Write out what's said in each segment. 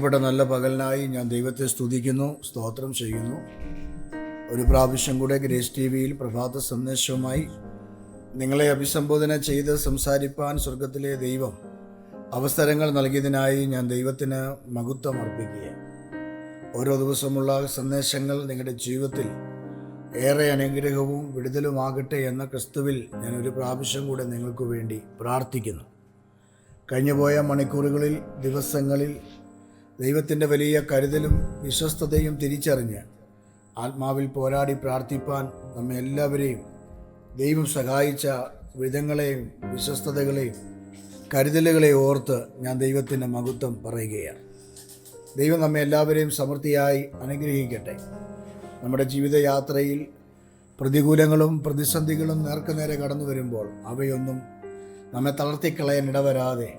അനുഗ്രഹിക്കപ്പെട്ട നല്ല പകലിനായി ഞാൻ ദൈവത്തെ സ്തുതിക്കുന്നു സ്തോത്രം ചെയ്യുന്നു. ഒരു പ്രാവശ്യം കൂടെ ഗ്രേസ് ടി വിയിൽ പ്രഭാത സന്ദേശവുമായി നിങ്ങളെ അഭിസംബോധന ചെയ്ത് സംസാരിപ്പാൻ സ്വർഗത്തിലെ ദൈവം അവസരങ്ങൾ നൽകിയതിനായി ഞാൻ ദൈവത്തിന് മഹത്വം അർപ്പിക്കുക ഓരോ ദിവസമുള്ള സന്ദേശങ്ങൾ നിങ്ങളുടെ ജീവിതത്തിൽ ഏറെ അനുഗ്രഹവും വിടുതലുമാകട്ടെ എന്ന ക്രിസ്തുവിൽ ഞാൻ ഒരു പ്രാവശ്യം കൂടെ നിങ്ങൾക്ക് വേണ്ടി പ്രാർത്ഥിക്കുന്നു. കഴിഞ്ഞുപോയ മണിക്കൂറുകളിൽ ദിവസങ്ങളിൽ ദൈവത്തിന്റെ വലിയ കരുതലും വിശ്വസ്തതയും തിരിച്ചറിഞ്ഞ് ആത്മാവിൽ പോരാടി പ്രാർത്ഥിപ്പാൻ നമ്മെ എല്ലാവരെയും ദൈവം സഹായിച്ച വിധങ്ങളെയും വിശ്വസ്തതകളെയും കരുതലുകളെ ഓർത്ത് ഞാൻ ദൈവത്തിന്റെ മഹത്വം പറയുകയാണ്. ദൈവം നമ്മെ എല്ലാവരെയും സമൃദ്ധിയായി അനുഗ്രഹിക്കട്ടെ. നമ്മുടെ ജീവിതയാത്രയിൽ പ്രതികൂലങ്ങളും പ്രതിസന്ധികളും നേർക്കുനേരെ കടന്നു വരുമ്പോൾ അവയൊന്നും നമ്മെ തളർത്തിക്കളയാൻ ഇടവരാതെ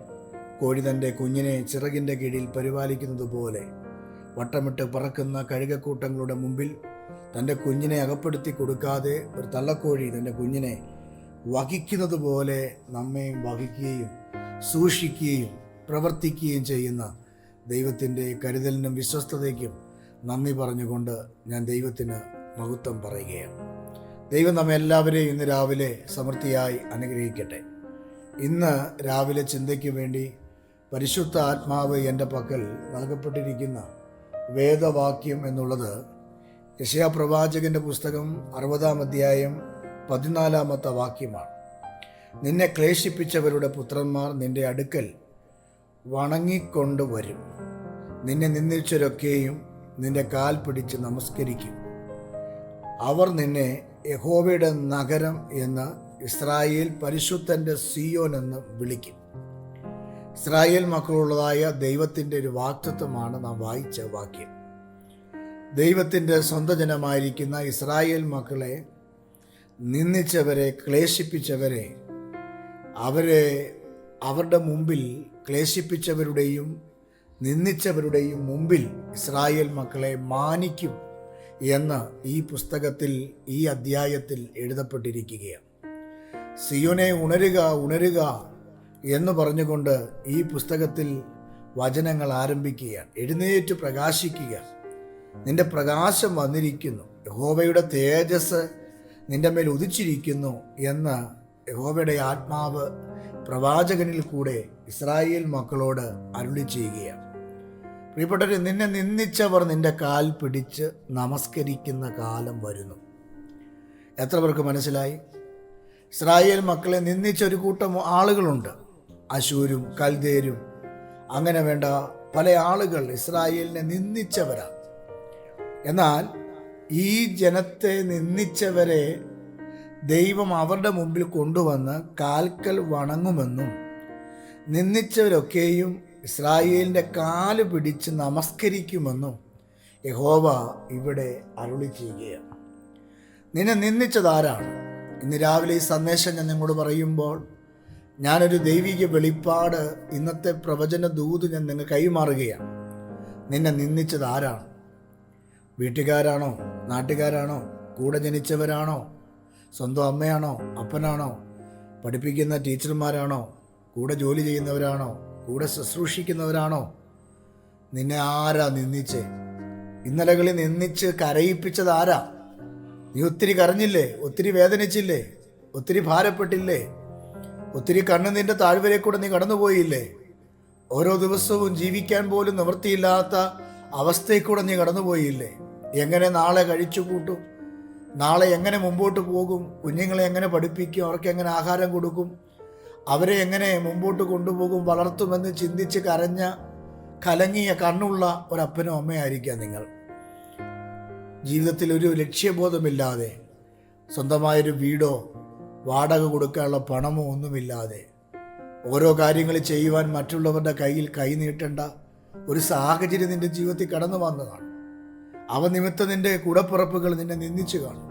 കോഴി തന്റെ കുഞ്ഞിനെ ചിറകിന്റെ കീഴിൽ പരിപാലിക്കുന്നത് പോലെ. വട്ടമിട്ട് പറക്കുന്ന കഴുകക്കൂട്ടങ്ങളുടെ മുമ്പിൽ തന്റെ കുഞ്ഞിനെ അകപ്പെടുത്തി കൊടുക്കാതെ ഒരു തള്ളക്കോഴി തന്റെ കുഞ്ഞിനെ വഹിക്കുന്നത് പോലെ നമ്മയും വഹിക്കുകയും സൂക്ഷിക്കുകയും പ്രവർത്തിക്കുകയും ചെയ്യുന്ന ദൈവത്തിന്റെ കരുതലിനും വിശ്വസ്തതയ്ക്കും നന്ദി പറഞ്ഞുകൊണ്ട് ഞാൻ ദൈവത്തിന് മഹത്വം പറയുകയാണ്. ദൈവം നമ്മെ എല്ലാവരെയും ഇന്ന് രാവിലെ സമൃദ്ധിയായി അനുഗ്രഹിക്കട്ടെ. ഇന്ന് രാവിലെ ചിന്തയ്ക്ക് വേണ്ടി പരിശുദ്ധ ആത്മാവ് എന്റെ പക്കൽ നൽകപ്പെട്ടിരിക്കുന്ന വേദവാക്യം എന്നുള്ളത് യശയാ പ്രവാചകന്റെ പുസ്തകം അറുപതാം അധ്യായം പതിനാലാമത്തെ വാക്യമാണ്. നിന്നെ ക്ലേശിപ്പിച്ചവരുടെ പുത്രന്മാർ നിന്റെ അടുക്കൽ വണങ്ങിക്കൊണ്ട് വരും നിന്നെ നിന്ദിച്ചവരൊക്കെയും നിന്റെ കാൽ പിടിച്ച് നമസ്കരിക്കും. അവർ നിന്നെ യഹോവയുടെ നഗരം എന്ന് ഇസ്രായേൽ പരിശുദ്ധന്റെ സിയോൻ എന്ന് വിളിക്കും. ഇസ്രായേൽ മക്കളുള്ളതായ ദൈവത്തിന്റെ ഒരു വാക്തത്വമാണ് നാം വായിച്ച വാക്യം. ദൈവത്തിന്റെ സ്വന്തം ജനമായിരിക്കുന്ന ഇസ്രായേൽ മക്കളെ നിന്ദിച്ചവരെ ക്ലേശിപ്പിച്ചവരെ അവരെ അവരുടെ മുമ്പിൽ ക്ലേശിപ്പിച്ചവരുടെയും നിന്ദിച്ചവരുടെയും മുമ്പിൽ ഇസ്രായേൽ മക്കളെ മാനിക്കും എന്ന് ഈ പുസ്തകത്തിൽ ഈ അധ്യായത്തിൽ എഴുതപ്പെട്ടിരിക്കുകയാണ്. സിയോനെ ഉണരുക ഉണരുക എന്ന് പറഞ്ഞുകൊണ്ട് ഈ പുസ്തകത്തിൽ വചനങ്ങൾ ആരംഭിക്കുകയാണ്. എഴുന്നേറ്റ് പ്രകാശിക്കുക. നിന്റെ പ്രകാശം വന്നിരിക്കുന്നു. യഹോവയുടെ തേജസ് നിന്റെ മേൽ ഉദിച്ചിരിക്കുന്നു എന്ന് യഹോവയുടെ ആത്മാവ് പ്രവാചകനിൽ കൂടെ ഇസ്രായേൽ മക്കളോട് അരുളി ചെയ്യുകയാണ്. പ്രിയപ്പെട്ടവരെ നിന്നെ നിന്ദിച്ചവർ നിന്റെ കാൽ പിടിച്ച് നമസ്കരിക്കുന്ന കാലം വരുന്നു. എത്ര പേർക്ക് മനസ്സിലായി? ഇസ്രായേൽ മക്കളെ നിന്ദിച്ച ഒരു കൂട്ടം ആളുകളുണ്ട്. അശൂരും കൽദേരും അങ്ങനെ വേണ്ട പല ആളുകൾ ഇസ്രായേലിനെ നിന്ദിച്ചവരാണ്. എന്നാൽ ഈ ജനത്തെ നിന്ദിച്ചവരെ ദൈവം അവരുടെ മുമ്പിൽ കൊണ്ടുവന്ന് കാൽക്കൽ വണങ്ങുമെന്നും നിന്ദിച്ചവരൊക്കെയും ഇസ്രായേലിന്റെ കാൽ പിടിച്ച് നമസ്കരിക്കുമെന്നും യഹോവ ഇവിടെ അരുളി ചെയ്യുകയാണ് നിന്നെ നിന്ദിച്ചതാരാണ് ഇന്ന് രാവിലെ ഈ സന്ദേശം ഞാൻ നിങ്ങളോട് പറയുമ്പോൾ ഞാനൊരു ദൈവിക വെളിപ്പാട് ഇന്നത്തെ പ്രവചന ദൂത് ഞാൻ നിങ്ങൾ കൈമാറുകയാണ്. നിന്നെ നിന്ദിച്ചത് ആരാണ്? വീട്ടുകാരാണോ? നാട്ടുകാരാണോ? കൂടെ ജനിച്ചവരാണോ? സ്വന്തം അമ്മയാണോ? അപ്പനാണോ? പഠിപ്പിക്കുന്ന ടീച്ചർമാരാണോ? കൂടെ ജോലി ചെയ്യുന്നവരാണോ? കൂടെ ശുശ്രൂഷിക്കുന്നവരാണോ? നിന്നെ ആരാ നിന്ദിച്ച്? ഇന്നലകളിൽ നിന്ദിച്ച് കരയിപ്പിച്ചത് ആരാ? നീ ഒത്തിരി കരഞ്ഞില്ലേ? ഒത്തിരി വേദനിച്ചില്ലേ? ഒത്തിരി ഭാരപ്പെട്ടില്ലേ? ഒത്തിരി കണ്ണ് നിന്റെ താഴ്വരെ കൂടെ നീ കടന്നുപോയില്ലേ? ഓരോ ദിവസവും ജീവിക്കാൻ പോലും നിവൃത്തിയില്ലാത്ത അവസ്ഥയിൽ കൂടെ നീ കടന്നുപോയില്ലേ? എങ്ങനെ നാളെ കഴിച്ചു കൂട്ടും നാളെ എങ്ങനെ മുമ്പോട്ട് പോകും? കുഞ്ഞുങ്ങളെ എങ്ങനെ പഠിപ്പിക്കും? അവർക്ക് എങ്ങനെ ആഹാരം കൊടുക്കും? അവരെ എങ്ങനെ മുമ്പോട്ട് കൊണ്ടുപോകും? വളർത്തുമെന്ന് ചിന്തിച്ച് കരഞ്ഞ കലങ്ങിയ കണ്ണുള്ള ഒരപ്പനും അമ്മയായിരിക്കാം നിങ്ങൾ. ജീവിതത്തിൽ ഒരു ലക്ഷ്യബോധമില്ലാതെ സ്വന്തമായൊരു വീടോ വാടക കൊടുക്കാനുള്ള പണമോ ഒന്നുമില്ലാതെ. ഓരോ കാര്യങ്ങൾ ചെയ്യുവാൻ മറ്റുള്ളവരുടെ കയ്യിൽ കൈ നീട്ടേണ്ട ഒരു സാഹചര്യം നിന്റെ ജീവിതത്തിൽ കടന്നു വന്നതാണ്. അവ നിമിത്തം നിന്റെ കൂടപ്പുറപ്പുകൾ നിന്നെ നിന്ദിച്ചു കാണും.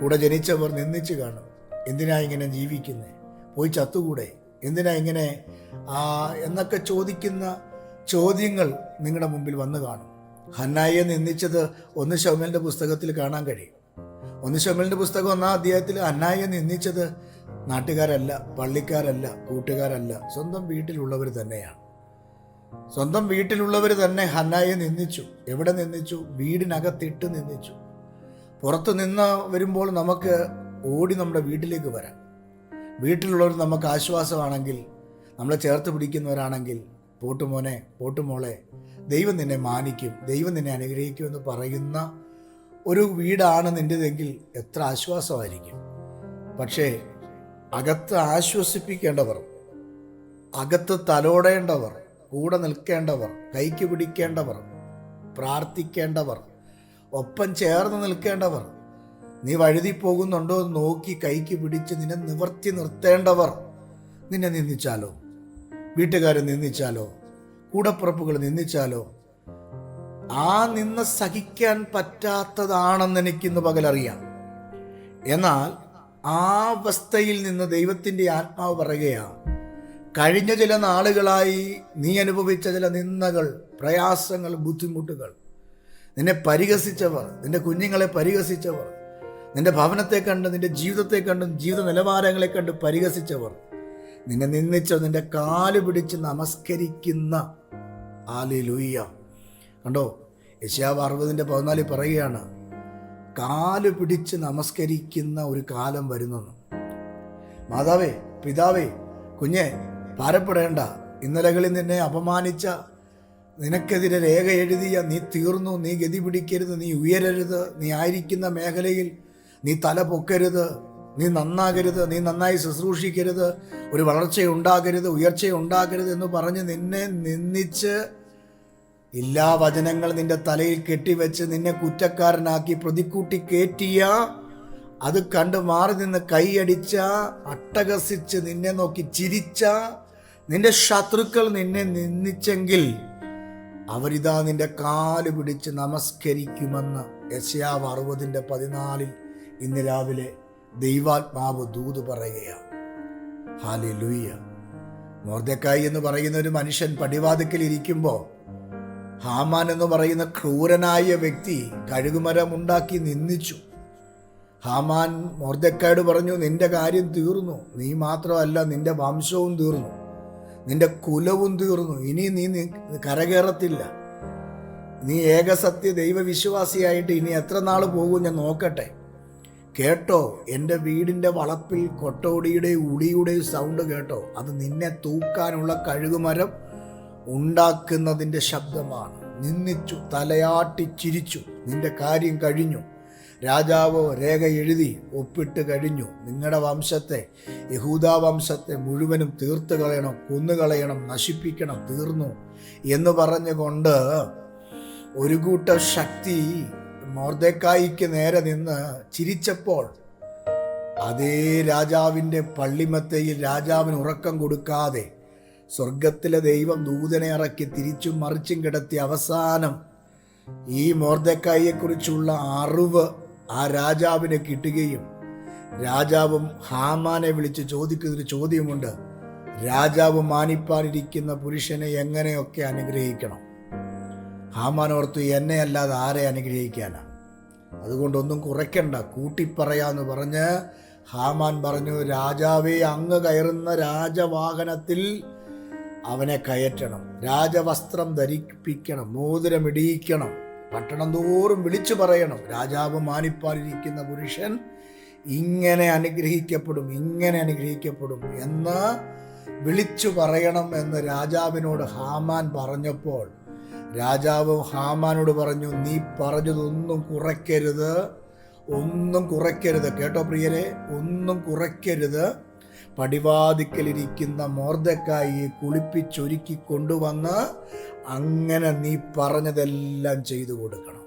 കൂടെ ജനിച്ചവർ നിന്ദിച്ചു കാണും. എന്തിനാ ഇങ്ങനെ ജീവിക്കുന്നത് പോയി ചത്തുകൂടെ? എന്തിനാ ഇങ്ങനെ എന്നൊക്കെ ചോദിക്കുന്ന ചോദ്യങ്ങൾ നിങ്ങളുടെ മുമ്പിൽ വന്നു കാണും. ഹന്നായിയെ നിന്ദിച്ചത് ഒന്ന് ശൗമലിന്റെ പുസ്തകത്തിൽ കാണാൻ കഴിയും. ഒന്ന് ഷൗമലിന്റെ പുസ്തകം ഒന്നാം അധ്യായത്തിൽ ഹന്നായെ നിന്ദിച്ചത് നാട്ടുകാരല്ല പള്ളിക്കാരല്ല കൂട്ടുകാരല്ല സ്വന്തം വീട്ടിലുള്ളവർ തന്നെയാണ്. സ്വന്തം വീട്ടിലുള്ളവർ തന്നെ ഹന്നായെ നിന്ദിച്ചു. എവിടെ നിന്ദിച്ചു? വീടിനകത്തിട്ട് നിന്ദിച്ചു. പുറത്ത് നിന്ന് വരുമ്പോൾ നമുക്ക് ഓടി നമ്മുടെ വീട്ടിലേക്ക് വരാം. വീട്ടിലുള്ളവർ നമുക്ക് ആശ്വാസമാണെങ്കിൽ നമ്മളെ ചേർത്ത് പിടിക്കുന്നവരാണെങ്കിൽ പോട്ടുമോനെ പോട്ടുമോളെ ദൈവം നിന്നെ മാനിക്കും ദൈവം നിന്നെ അനുഗ്രഹിക്കും എന്ന് പറയുന്ന ഒരു വീടാണ് നിന്റെതെങ്കിൽ എത്ര ആശ്വാസമായിരിക്കും? പക്ഷേ അകത്ത് ആശ്വസിപ്പിക്കേണ്ടവർ അകത്ത് തലോടേണ്ടവർ കൂടെ നിൽക്കേണ്ടവർ കൈക്ക് പിടിക്കേണ്ടവർ പ്രാർത്ഥിക്കേണ്ടവർ ഒപ്പം ചേർന്ന് നിൽക്കേണ്ടവർ നീ വഴുതി പോകുന്നുണ്ടോ എന്ന് നോക്കി കൈക്ക് പിടിച്ച് നിന്നെ നിവർത്തി നിർത്തേണ്ടവർ നിന്നെ നിന്ദിച്ചാലോ? വീട്ടുകാരെ നിന്ദിച്ചാലോ? കൂടപ്പുറപ്പുകൾ നിന്ദിച്ചാലോ? ആ നിന്ന് സഹിക്കാൻ പറ്റാത്തതാണെന്ന് എനിക്കിന്ന് പകലറിയാം. എന്നാൽ ആ അവസ്ഥയിൽ നിന്ന് ദൈവത്തിന്റെ ആത്മാവ് പറയുകയാണ് കഴിഞ്ഞ ചില നാളുകളായി നീ അനുഭവിച്ച ചില നിന്ദകൾ പ്രയാസങ്ങൾ ബുദ്ധിമുട്ടുകൾ. നിന്നെ പരിഹസിച്ചവർ നിന്റെ കുഞ്ഞുങ്ങളെ പരിഹസിച്ചവർ നിന്റെ ഭവനത്തെ കണ്ട് നിന്റെ ജീവിതത്തെ കണ്ടും ജീവിത നിലവാരങ്ങളെ കണ്ട് പരിഹസിച്ചവർ. നിന്നെ നിന്ദിച്ച നിന്റെ കാൽ പിടിച്ച് നമസ്കരിക്കുന്ന. ആലി കണ്ടോ? യശാവ് അറുപതിന്റെ പതിനാലിൽ പറയുകയാണ് കാൽ പിടിച്ച് നമസ്കരിക്കുന്ന ഒരു കാലം വരുന്നെന്ന്. മാതാവേ പിതാവേ കുഞ്ഞെ ഭാരപ്പെടേണ്ട. ഇന്നലകളിൽ നിന്നെ അപമാനിച്ച നിനക്കെതിരെ രേഖ എഴുതിയ നീ തീർന്നു നീ ഗതി പിടിക്കരുത് നീ ഉയരരുത് നീ ആയിരിക്കുന്ന മേഖലയിൽ നീ തല പൊക്കരുത് നീ നന്നാകരുത് നീ നന്നായി ശുശ്രൂഷിക്കരുത് ഒരു വളർച്ചയുണ്ടാകരുത് ഉയർച്ചയുണ്ടാകരുത് എന്ന് പറഞ്ഞ് നിന്നെ നിന്ദിച്ച് ഇല്ലാ വചനങ്ങൾ നിന്റെ തലയിൽ കെട്ടിവെച്ച് നിന്നെ കുറ്റക്കാരനാക്കി പ്രതിക്കൂട്ടി കയറ്റിയ അത് കണ്ട് മാറി നിന്ന് കൈയടിച്ച അട്ടഹസിച്ച് നിന്നെ നോക്കി ചിരിച്ച നിന്റെ ശത്രുക്കൾ നിന്നെ നിന്ദിച്ചെങ്കിൽ അവരിതാ നിന്റെ കാൽ പിടിച്ച് നമസ്കരിക്കുമെന്ന് യശയാവ് അറുപതിന്റെ പതിനാലിൽ ഇന്ന് രാവിലെ ദൈവാത്മാവ് ദൂത് പറയുകയാണ്. ഹാലി ലൂയ്യ മോർദക്കായി എന്ന് പറയുന്ന ഒരു മനുഷ്യൻ പടിവാതിക്കൽ ഇരിക്കുമ്പോൾ ഹാമാൻ എന്ന് പറയുന്ന ക്രൂരനായ വ്യക്തി കഴുകുമരം ഉണ്ടാക്കി നിന്ദിച്ചു. ഹാമാൻ മോർദക്കാട് പറഞ്ഞു നിന്റെ കാര്യം തീർന്നു. നീ മാത്രമല്ല നിന്റെ വംശവും തീർന്നു. നിന്റെ കുലവും തീർന്നു. ഇനി നീ കരകേറത്തില്ല നീ ഏകസത്യ ദൈവവിശ്വാസിയായിട്ട് ഇനി എത്ര നാൾ പോകും ഞാൻ നോക്കട്ടെ. കേട്ടോ എന്റെ വീടിന്റെ വളപ്പിൽ കൊട്ടോടിയുടെ ഉടിയുടെയും സൗണ്ട് കേട്ടോ. അത് നിന്നെ തൂക്കാനുള്ള കഴുകുമരം ഉണ്ടാക്കുന്നതിന്റെ ശബ്ദമാണ്. നിന്നിച്ചു തലയാട്ടി ചിരിച്ചു. നിന്റെ കാര്യം കഴിഞ്ഞു. രാജാവ് രേഖ എഴുതി ഒപ്പിട്ട് കഴിഞ്ഞു. നിങ്ങളുടെ വംശത്തെ യഹൂദാ വംശത്തെ മുഴുവനും തീർത്ത് കളയണം കൊന്നുകളയണം നശിപ്പിക്കണം തീർന്നു എന്ന് പറഞ്ഞുകൊണ്ട് ഒരു കൂട്ടം ശക്തി മോർദേക്കായിക്ക് നേരെ നിന്ന് ചിരിച്ചപ്പോൾ അതേ രാജാവിന്റെ പള്ളിമത്തയിൽ രാജാവിന് ഉറക്കം കൊടുക്കാതെ സ്വർഗത്തിലെ ദൈവം ദൂതനെ ഇറക്കി തിരിച്ചും മറിച്ചും കിടത്തി അവസാനം ഈ മോർദക്കായിയെക്കുറിച്ചുള്ള അറിവ് ആ രാജാവിന് കിട്ടുകയും രാജാവും ഹാമാനെ വിളിച്ച് ചോദിക്കുന്നൊരു ചോദ്യമുണ്ട്. രാജാവ് മാനിപ്പാനിരിക്കുന്ന പുരുഷനെ എങ്ങനെയൊക്കെ അനുഗ്രഹിക്കണം? ഹാമാൻ ഓർത്തു എന്നെ അല്ലാതെ ആരെ അനുഗ്രഹിക്കാനാ? അതുകൊണ്ടൊന്നും കുറയ്ക്കണ്ട കൂട്ടിപ്പറയാന്ന് പറഞ്ഞ് ഹാമാൻ പറഞ്ഞു രാജാവേ അങ്ങ് കയറുന്ന രാജവാഹനത്തിൽ അവനെ കയറ്റണം. രാജവസ്ത്രം ധരിപ്പിക്കണം. മോതിരമിടിയിക്കണം. പട്ടണം തോറും വിളിച്ചു പറയണം. രാജാവ് മാനിപ്പാലിരിക്കുന്ന പുരുഷൻ ഇങ്ങനെ അനുഗ്രഹിക്കപ്പെടും ഇങ്ങനെ അനുഗ്രഹിക്കപ്പെടും എന്ന് വിളിച്ചു പറയണം എന്ന് രാജാവിനോട് ഹാമാൻ പറഞ്ഞപ്പോൾ രാജാവ് ഹാമാനോട് പറഞ്ഞു നീ പറഞ്ഞതൊന്നും കുറയ്ക്കരുത്. ഒന്നും കുറയ്ക്കരുത്. കേട്ടോ പ്രിയരെ ഒന്നും കുറയ്ക്കരുത്. പടിവാതിക്കലിരിക്കുന്ന മോർദക്കായി കുളിപ്പിച്ചൊരുക്കി കൊണ്ടുവന്ന് അങ്ങനെ നീ പറഞ്ഞതെല്ലാം ചെയ്തു കൊടുക്കണം.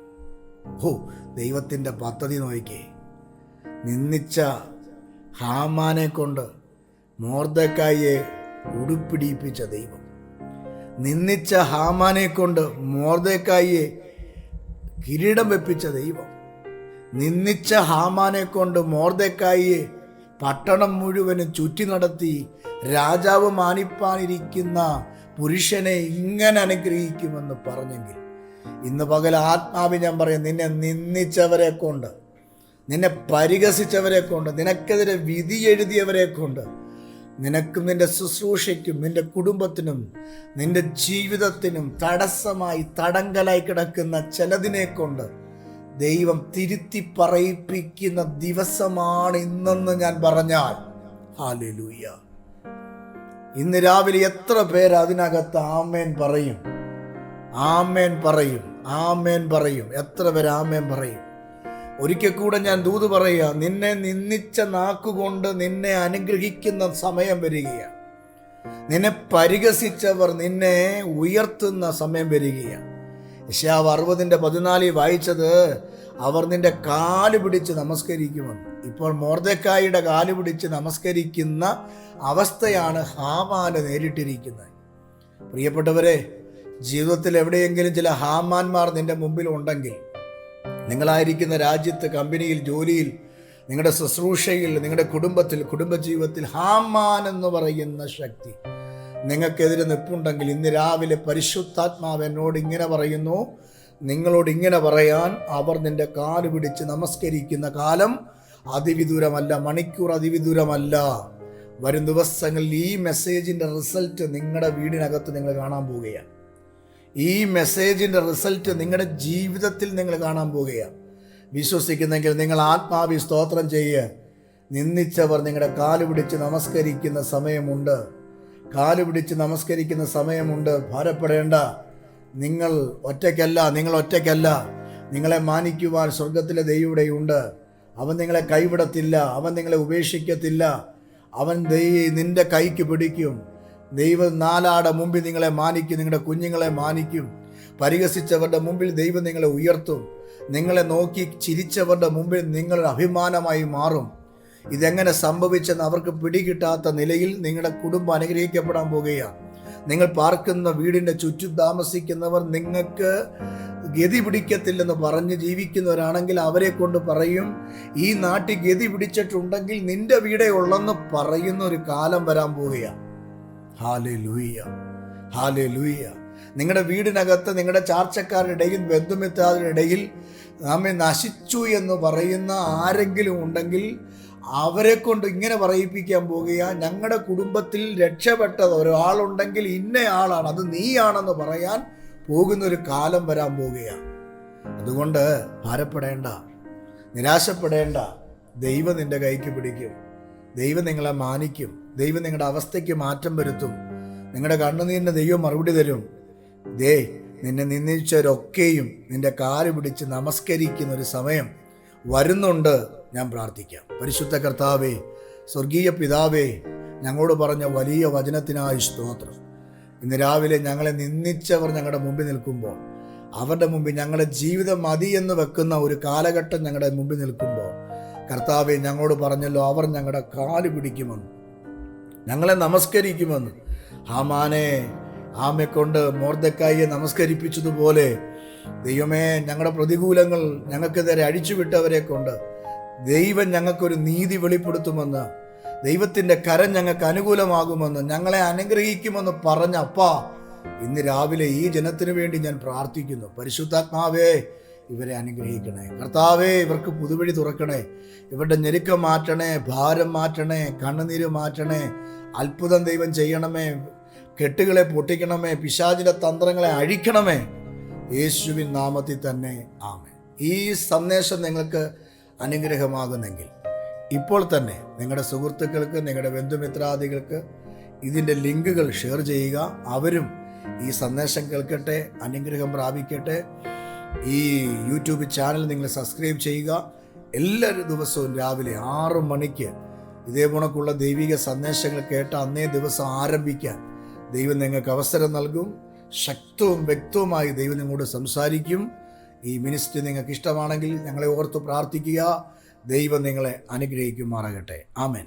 ഹോ ദൈവത്തിന്റെ പദ്ധതി നോക്കിയേ നിന്നിച്ച ഹാമാനെ കൊണ്ട് മോർദക്കായെ ഉടുപ്പിടിപ്പിച്ച ദൈവം. നിന്നിച്ച ഹാമാനെ കൊണ്ട് മോർദക്കായെ കിരീടം വെപ്പിച്ച ദൈവം. നിന്നിച്ച ഹാമാനെ കൊണ്ട് മോർദക്കായെ പട്ടണം മുഴുവനും ചുറ്റി നടത്തി രാജാവ് മാനിപ്പാനിരിക്കുന്ന പുരുഷനെ ഇങ്ങനെ അനുഗ്രഹിക്കുമെന്ന് പറഞ്ഞെങ്കിൽ ഇന്ന് പകൽ ആത്മാവ് ഞാൻ പറയും നിന്നെ നിന്ദിച്ചവരെ കൊണ്ട് നിന്നെ പരിഹസിച്ചവരെ കൊണ്ട് നിനക്കെതിരെ വിധി എഴുതിയവരെ കൊണ്ട് നിനക്കും നിന്റെ ശുശ്രൂഷയ്ക്കും നിന്റെ കുടുംബത്തിനും നിന്റെ ജീവിതത്തിനും തടസ്സമായി തടങ്കലായി കിടക്കുന്ന ചിലതിനെ കൊണ്ട് ദൈവം തിരുത്തി പറയിപ്പിക്കുന്ന ദിവസമാണ് ഇന്നെന്ന് ഞാൻ പറഞ്ഞാൽ ഹാലൂയ്യ ഇന്ന് രാവിലെ എത്ര പേര് അതിനകത്ത് ആമേൻ പറയും? ആമേൻ പറയും ആമേൻ പറയും. എത്ര പേര് ആമേൻ പറയും? ഒരിക്കൽ കൂടെ ഞാൻ ദൂത് പറയുക നിന്നെ നിന്ദിച്ച നാക്കുകൊണ്ട് നിന്നെ അനുഗ്രഹിക്കുന്ന സമയം വരികയാണ്. നിന്നെ പരിഹസിച്ചവർ നിന്നെ ഉയർത്തുന്ന സമയം വരികയാണ്. യശാവ് അറുപതിന്റെ പതിനാലിൽ വായിച്ചത് അവർ നിന്റെ കാൽ പിടിച്ച് നമസ്കരിക്കുമെന്ന്. ഇപ്പോൾ മോർദക്കായിയുടെ കാൽ പിടിച്ച് നമസ്കരിക്കുന്ന അവസ്ഥയാണ് ഹാമാന് നേരിട്ടിരിക്കുന്നത്. പ്രിയപ്പെട്ടവരെ ജീവിതത്തിൽ എവിടെയെങ്കിലും ചില ഹാമാന്മാർ നിന്റെ മുമ്പിൽ ഉണ്ടെങ്കിൽ നിങ്ങളായിരിക്കുന്ന രാജ്യത്ത് കമ്പനിയിൽ ജോലിയിൽ നിങ്ങളുടെ ശുശ്രൂഷയിൽ നിങ്ങളുടെ കുടുംബത്തിൽ കുടുംബജീവിതത്തിൽ ഹാമാൻ എന്ന് പറയുന്ന ശക്തി നിങ്ങൾക്കെതിരെ നിൽപ്പുണ്ടെങ്കിൽ ഇന്ന് രാവിലെ പരിശുദ്ധാത്മാവ് എന്നോട് ഇങ്ങനെ പറയുന്നു. നിങ്ങളോട് ഇങ്ങനെ പറയാൻ അവർ നിന്റെ കാൽ പിടിച്ച് നമസ്കരിക്കുന്ന കാലം അതിവിദൂരമല്ല മണിക്കൂർ അതിവിദൂരമല്ല. വരും ദിവസങ്ങളിൽ ഈ മെസ്സേജിന്റെ റിസൾട്ട് നിങ്ങളുടെ വീടിനകത്ത് നിങ്ങൾ കാണാൻ പോവുകയാണ്. ഈ മെസ്സേജിന്റെ റിസൾട്ട് നിങ്ങളുടെ ജീവിതത്തിൽ നിങ്ങൾ കാണാൻ പോവുകയാണ്. വിശ്വസിക്കുന്നെങ്കിൽ നിങ്ങൾ ആത്മാവി സ്തോത്രം ചെയ്യുക നിന്ദിച്ചവർ നിങ്ങളുടെ കാൽ പിടിച്ച് നമസ്കരിക്കുന്ന സമയമുണ്ട്. കാൽ പിടിച്ച് നമസ്കരിക്കുന്ന സമയമുണ്ട്. ഭാരപ്പെടേണ്ട. നിങ്ങൾ ഒറ്റയ്ക്കല്ല നിങ്ങൾ ഒറ്റയ്ക്കല്ല. നിങ്ങളെ മാനിക്കുവാൻ സ്വർഗത്തിലെ ദൈവയുടെയുണ്ട് അവൻ നിങ്ങളെ കൈവിടത്തില്ല അവൻ നിങ്ങളെ ഉപേക്ഷിക്കത്തില്ല. അവൻ ദൈ നിന്റെ കൈക്ക് പിടിക്കും. ദൈവം നാലാടെ മുമ്പിൽ നിങ്ങളെ മാനിക്കും നിങ്ങളുടെ കുഞ്ഞുങ്ങളെ മാനിക്കും. പരിഹസിച്ചവരുടെ മുമ്പിൽ ദൈവം നിങ്ങളെ ഉയർത്തും. നിങ്ങളെ നോക്കി ചിരിച്ചവരുടെ മുമ്പിൽ നിങ്ങളുടെ അഭിമാനമായി മാറും. ഇതെങ്ങനെ സംഭവിച്ചെന്ന് അവർക്ക് പിടികിട്ടാത്ത നിലയിൽ നിങ്ങളുടെ കുടുംബം അനുഗ്രഹിക്കപ്പെടാൻ പോകുകയാണ്. നിങ്ങൾ പാർക്കുന്ന വീടിന്റെ ചുറ്റും താമസിക്കുന്നവർ നിങ്ങൾക്ക് ഗതി പിടിക്കത്തില്ലെന്ന് പറഞ്ഞ് ജീവിക്കുന്നവരാണെങ്കിൽ അവരെ കൊണ്ട് പറയും ഈ നാട്ടിൽ ഗതി പിടിച്ചിട്ടുണ്ടെങ്കിൽ നിന്റെ വീടേ ഉള്ളെന്ന് പറയുന്ന ഒരു കാലം വരാൻ പോവുകയാണ് ഹാലേ ലൂയ്യ ഹാലേ ലൂയ്യ നിങ്ങളുടെ വീടിനകത്ത് നിങ്ങളുടെ ചാർച്ചക്കാരുടെ ഇടയിൽ ബന്ധുമിത്രാരുടെ ഇടയിൽ നമ്മെ നശിച്ചു എന്ന് പറയുന്ന ആരെങ്കിലും ഉണ്ടെങ്കിൽ അവരെ കൊണ്ട് ഇങ്ങനെ പറയിപ്പിക്കാൻ പോകുക ഞങ്ങളുടെ കുടുംബത്തിൽ രക്ഷപ്പെട്ടത് ഒരാളുണ്ടെങ്കിൽ ഇന്ന ആളാണ് അത് നീയാണെന്ന് പറയാൻ പോകുന്ന ഒരു കാലം വരാൻ പോകുകയാണ്. അതുകൊണ്ട് ഭാരപ്പെടേണ്ട നിരാശപ്പെടേണ്ട. ദൈവം നിന്റെ കൈക്ക് പിടിക്കും. ദൈവം നിങ്ങളെ മാനിക്കും. ദൈവം നിങ്ങളുടെ അവസ്ഥയ്ക്ക് മാറ്റം വരുത്തും. നിങ്ങളുടെ കണ്ണുനീരിന് ദൈവം മറുപടി തരും. ദേ നിന്നെ നിന്ദിച്ചവരൊക്കെയും നിന്റെ കാൽ പിടിച്ച് നമസ്കരിക്കുന്ന ഒരു സമയം വരുന്നുണ്ട് ഞാൻ പ്രാർത്ഥിക്കാം. പരിശുദ്ധ കർത്താവേ സ്വർഗീയ പിതാവേ ഞങ്ങളോട് പറഞ്ഞ വലിയ വചനത്തിനായി സ്തോത്രം. ഇന്ന് രാവിലെ ഞങ്ങളെ നിന്ദിച്ചവർ ഞങ്ങളുടെ മുമ്പിൽ നിൽക്കുമ്പോൾ അവരുടെ മുമ്പിൽ ഞങ്ങളുടെ ജീവിതം മതി എന്ന് വെക്കുന്ന ഒരു കാലഘട്ടം ഞങ്ങളുടെ മുമ്പിൽ നിൽക്കുമ്പോൾ കർത്താവെ ഞങ്ങളോട് പറഞ്ഞല്ലോ അവർ ഞങ്ങളുടെ കാൽ പിടിക്കുമെന്ന്. ഞങ്ങളെ നമസ്കരിക്കുമെന്ന്. ഹാമാനെ ആമെ കൊണ്ട് മോർദക്കായിയെ നമസ്കരിപ്പിച്ചതുപോലെ ദൈവമേ ഞങ്ങളുടെ പ്രതികൂലങ്ങൾ ഞങ്ങൾക്കെതിരെ അഴിച്ചുവിട്ടവരെ കൊണ്ട് ദൈവം ഞങ്ങൾക്കൊരു നീതി വെളിപ്പെടുത്തുമെന്ന് ദൈവത്തിന്റെ കരം ഞങ്ങൾക്ക് അനുകൂലമാകുമെന്ന് ഞങ്ങളെ അനുഗ്രഹിക്കുമെന്ന് പറഞ്ഞ അപ്പാ ഇന്ന് രാവിലെ ഈ ജനത്തിനു വേണ്ടി ഞാൻ പ്രാർത്ഥിക്കുന്നു. പരിശുദ്ധാത്മാവേ ഇവരെ അനുഗ്രഹിക്കണേ. കർത്താവേ ഇവർക്ക് പുതുവഴി തുറക്കണേ. ഇവരുടെ ഞെരുക്കം മാറ്റണേ ഭാരം മാറ്റണേ കണ്ണുനീര് മാറ്റണേ. അത്ഭുതം ദൈവം ചെയ്യണമേ. കെട്ടുകളെ പൊട്ടിക്കണമേ. പിശാചിന്റെ തന്ത്രങ്ങളെ അഴിക്കണമേ. യേശുവിൻ നാമത്തിൽ തന്നെ. ആമേ ഈ സന്ദേശം നിങ്ങൾക്ക് അനുഗ്രഹമാകുന്നെങ്കിൽ ഇപ്പോൾ തന്നെ നിങ്ങളുടെ സുഹൃത്തുക്കൾക്ക് നിങ്ങളുടെ ബന്ധുമിത്രാദികൾക്ക് ഇതിന്റെ ലിങ്കുകൾ ഷെയർ ചെയ്യുക. അവരും ഈ സന്ദേശം കേൾക്കട്ടെ അനുഗ്രഹം പ്രാപിക്കട്ടെ. ഈ യൂട്യൂബ് ചാനൽ നിങ്ങൾ സബ്സ്ക്രൈബ് ചെയ്യുക. എല്ലാ ദിവസവും രാവിലെ ആറ് മണിക്ക് ഇതേ കണക്കുള്ള ദൈവിക സന്ദേശങ്ങൾ കേട്ട അന്നേ ദിവസം ആരംഭിക്കാൻ ദൈവം നിങ്ങൾക്ക് അവസരം നൽകും. ശക്തവും വ്യക്തവുമായി ദൈവം നിങ്ങളോട് സംസാരിക്കും. ഈ മിനിസ്റ്റർ നിങ്ങൾക്ക് ഇഷ്ടമാണെങ്കിൽ ഞങ്ങളെ ഓർത്ത് പ്രാർത്ഥിക്കുക. ദൈവം നിങ്ങളെ അനുഗ്രഹിക്കുമാറാകട്ടെ. ആമേൻ.